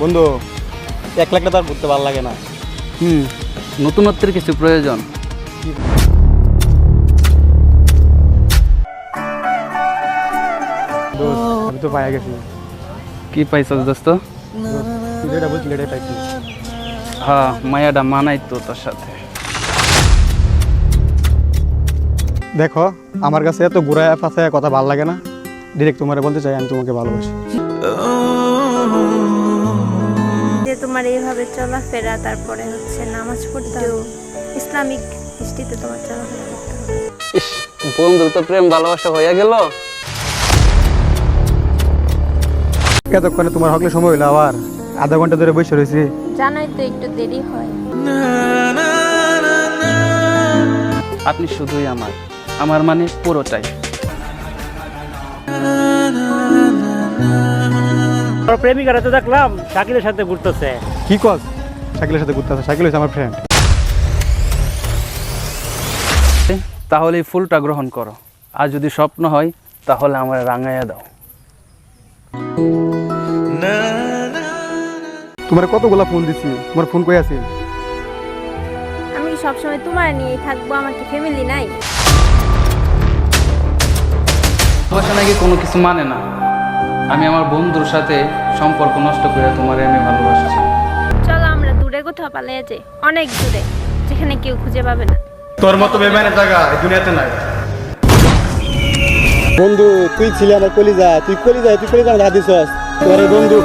বন্ধু এক লাখটা তার ঘুরতে ভালো লাগে না। হুম নতুনত্বের কিছু প্রয়োজন। আমি তো পাইয়া গেছি। কি পাইছস দোস্ত? দোস্ত, তুই যেটা বলছিলি এটাই পাইছি। হ্যাঁ মায়াটা মানাই তো তোর সাথে। দেখো আমার কাছে এত ঘুরায় ফাঁসায় কথা ভালো লাগে না। ডিরেক্ট তোমার বলতে চাই আমি তোমাকে ভালোবাসি। যে তোমার এইভাবে চলাফেরা তারপরে হচ্ছে নামাজ পড়তেও ইসলামিক দৃষ্টিতে তোমার চলাফেরা করতে হবে ইস তো প্রেম ভালোবাসা হয়ে গেল? এতক্ষণে তোমার হকলে সময় হইল আবার আধা ঘণ্টা ধরে বসে রয়েছি। জানোই তো একটু দেরি হয়। আপনি শুধুই আমার আমার মানে পুরোটাই। প্রেমিকারা তো দেখলাম শাকিলের সাথে ঘুরতেছে। কি কস? সাইকেলের সাথে ঘুরতে আসে সাইকেল হচ্ছে আমার ফ্রেন্ড তাহলে এই ফুলটা গ্রহণ করো। আর যদি স্বপ্ন হয় তাহলে আমার রাঙাইয়া দাও। তোমার কতগুলা ফোন দিছি? তোমার ফোন কই আছে? আমি সবসময় তোমার নিয়েই থাকব আমার কি ফ্যামিলি নাই? ভালোবাসা নাকি কোনো কিছু মানে না? আমি আমার বন্ধুর সাথে সম্পর্ক নষ্ট করে তোমারে আমি ভালোবাসছি। চলো আমরা দূরে কোথাও পালিয়ে যাই অনেক দূরে যেখানে কেউ খুঁজে পাবে না। তোর মতো বেমানের জায়গা এই দুনিয়াতে নাই। বন্ধু তুই ছিলি আমার কলিজা তুই কলিজা তুই কলিজা আমার হাত দিছস। তোর বন্ধু